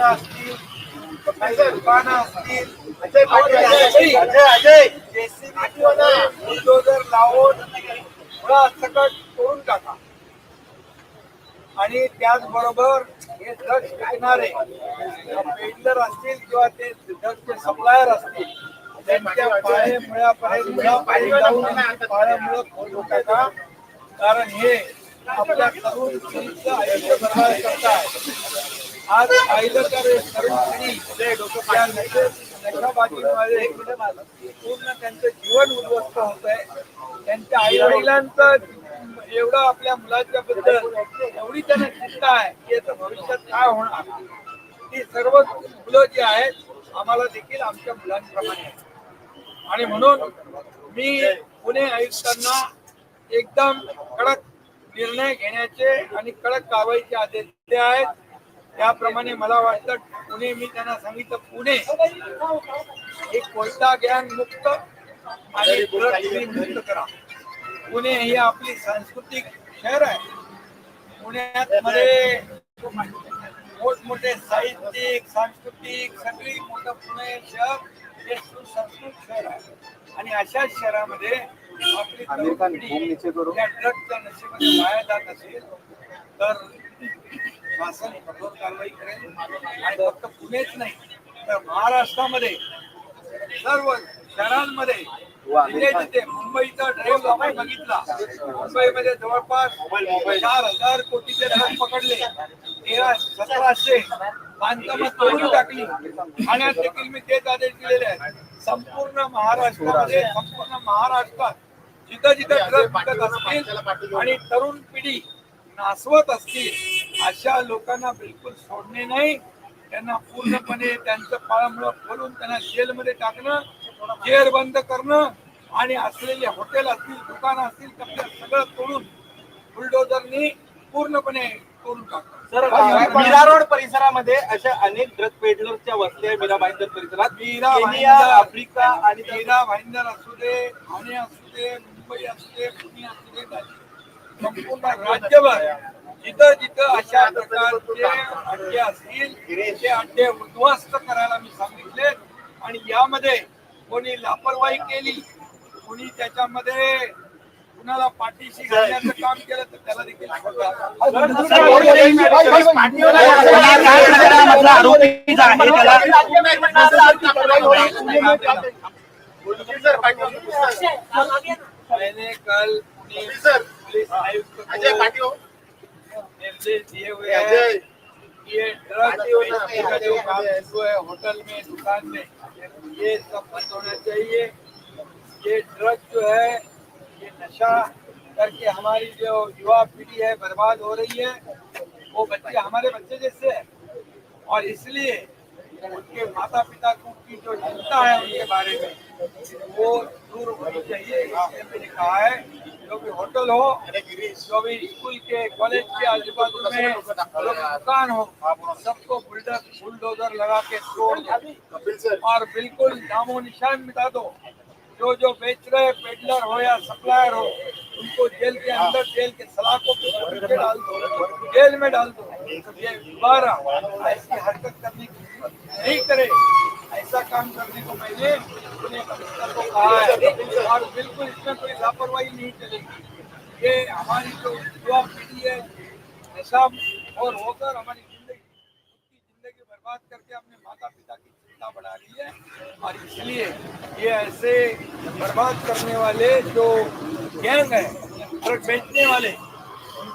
असतील असतील JCB लावून सकट टाका आणि त्याचबरोबर हे ड्रग्स विकणारे पेडलर असतील किंवा ते ड्रग्सचे सप्लायर असतील त्यांच्या पाळे मुळापर्यंत मुळापर्यंत कारण हे आपल्या तरुण आयुष्य बर्बाद करतात. आज पाहिलं तर हे तरुण पिढी नशाबाजीमध्ये पूर्ण त्यांचं जीवन उद्ध्वस्त होत आहे. त्यांच्या आई वडिलांचं एवढं आपल्या मुलाच्या बद्दल एवढी त्यांना चिंता आहे की याचं भविष्यात काय होणार. ती सर्व मुलं जी आहेत आम्हाला देखील आमच्या मुलांप्रमाणे आणि म्हणून मी पुणे आयुक्तांना एकदम कडक निर्णय घेण्याचे आणि कडक कारवाईचे आदेश दिले आहेत. त्याप्रमाणे मला वाटतं पुणे मी त्यांना सांगितलं पुणे हे कोयता गॅंग मुक्त आणि मुक्त करा. पुणे ही आपली सांस्कृतिक शहर आहे. पुण्यात मध्ये मोठमोठे साहित्यिक सांस्कृतिक सगळी मोठं पुणे शहर हे सुसंस्कृत शहर आहे. आणि अशाच शहरामध्ये आपली ड्रगच्या नशेमध्ये वाया जात असेल तर शासन कठोर कारवाई करेल आणि फक्त पुणेच नाही तर महाराष्ट्रामध्ये सर्व शहरांमध्ये जिथे मुंबईचा ड्रेस आपण बघितला. मुंबईमध्ये जवळपास चार हजार कोटीचे ड्रग पकडले. तेरा सतराशे बांधकामात तोडून टाकली. ठाण्यात देखील मी तेच आदेश दिलेले आहेत. संपूर्ण महाराष्ट्रामध्ये संपूर्ण महाराष्ट्रात जिथं जिथं ड्रग विकत असतील आणि तरुण पिढी नासवत असतील अशा लोकांना बिलकुल सोडणे नाही. त्यांना पूर्णपणे त्यांचं पाळमुळं खोलून त्यांना जेलमध्ये टाकणं जेर बंद करणं आणि असलेले हॉटेल असतील दुकानं असतील त्यातलं सगळं तोडून बुलडोजरनी पूर्णपणे तोडून टाकणं सर मीरा रोड परिसरामध्ये अशा अनेक ड्रग पेडलरच्या वस्त्या आहे मीरा भाईंदर परिसरात. मीरा भाईंदर, आफ्रिका आणि मीरा भाईंदर असू दे ठाणे असू दे मुंबई असू दे पुणे असू दे. संपूर्ण राज्यभर जिथं जिथं अशा प्रकारचे अड्डे असतील ते अड्डे उद्ध्वस्त करायला मी सांगितले. आणि यामध्ये कोणी लापरवाही केली कोणी त्याच्यामध्ये कुणाला पाठीशी घालण्याचं काम केलं तर त्याला देखील मैंने कल पुलिस आयुक्त निर्देश दिए हुए हैं। ये ड्रग का जो काम है होटल में दुकान में ये सब बंद होना चाहिए। ये ड्रग जो है ये नशा करके हमारी जो युवा पीढ़ी है बर्बाद हो रही है। वो बच्चे हमारे बच्चे जैसे है। और इसलिए उनके माता पिता को की जो चिंता है उनके बारे में वो दूर होनी चाहिए। इसलिए मैंने कहा है जो भी होटल हो, जो भी स्कूल के, कॉलेज के आजू बाजू में जो दुकान हो, सबको बुलडर बुलडोजर लगा के तोड़ दो और बिल्कुल नामो निशान मिटा दो। जो जो बेच रहे पेडलर हो या सप्लायर हो, उनको जेल के अंदर, जेल के सलाखों के डाल दो, जेल में डाल दो। तो ये दोबारा ऐसी हरकत करने की नहीं करे। ऐसा काम करने को मैंने पुणे कमिश्नर को कहा है। और बिल्कुल इसमें कोई लापरवाही नहीं चलेगी। ये हमारी जो युवा पीढ़ी है, ऐसा और होकर हमारी ज़िंदगी ज़िंदगी बर्बाद करके अपने माता पिता की चिंता बढ़ा रही है। और इसलिए ये ऐसे बर्बाद करने वाले जो गैंग है ड्रग बेचने वाले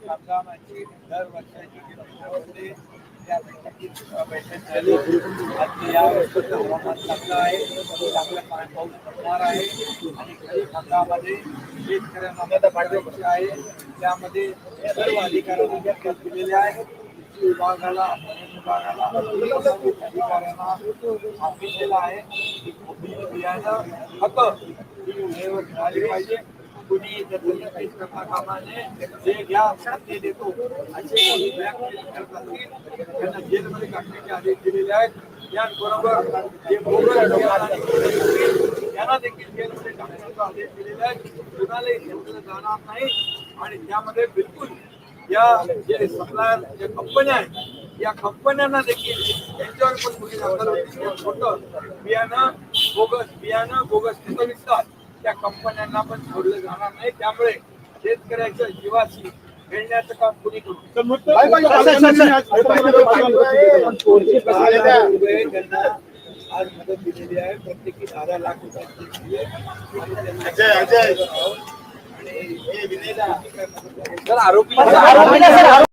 हंगामाची दर वर्षाची या आहे आहे शेतकऱ्यांना आहे त्यामध्ये सर्व अधिकाऱ्यांनी दिलेले आहे विभागाला विभागाला. अधिकाऱ्यांना सांगितलेलं आहे. की बियाणं खतं वेळेवर मिळाली पाहिजे. कुणी त्याचं करता कामा नये जे घ्या ते देतो. असे कोणी करत असतील त्यांना जेलमध्ये टाकण्याचे आदेश दिलेले आहेत. याचबरोबर जे त्यांना देखील जेलमध्ये टाकण्याचा आदेश दिलेला आहे कुणालाही घेतलं जाणार नाही. आणि त्यामध्ये बिलकुल या जे सप्लायर ज्या कंपन्या आहेत या कंपन्यांना देखील त्यांच्यावर पण गुन्हे दाखल होतील जे खोटं बियाणं बोगस बियाणं बोगस खतं विकतात त्या कंपन्यांना पण सोडलं जाणार नाही त्यामुळे शेतकऱ्याच्या जीवाशी खेळण्याचं काम कुणी करू त्यांना आज मदत दिलेली आहे प्रत्येकी दहा लाख रुपये आणि सर आरोपी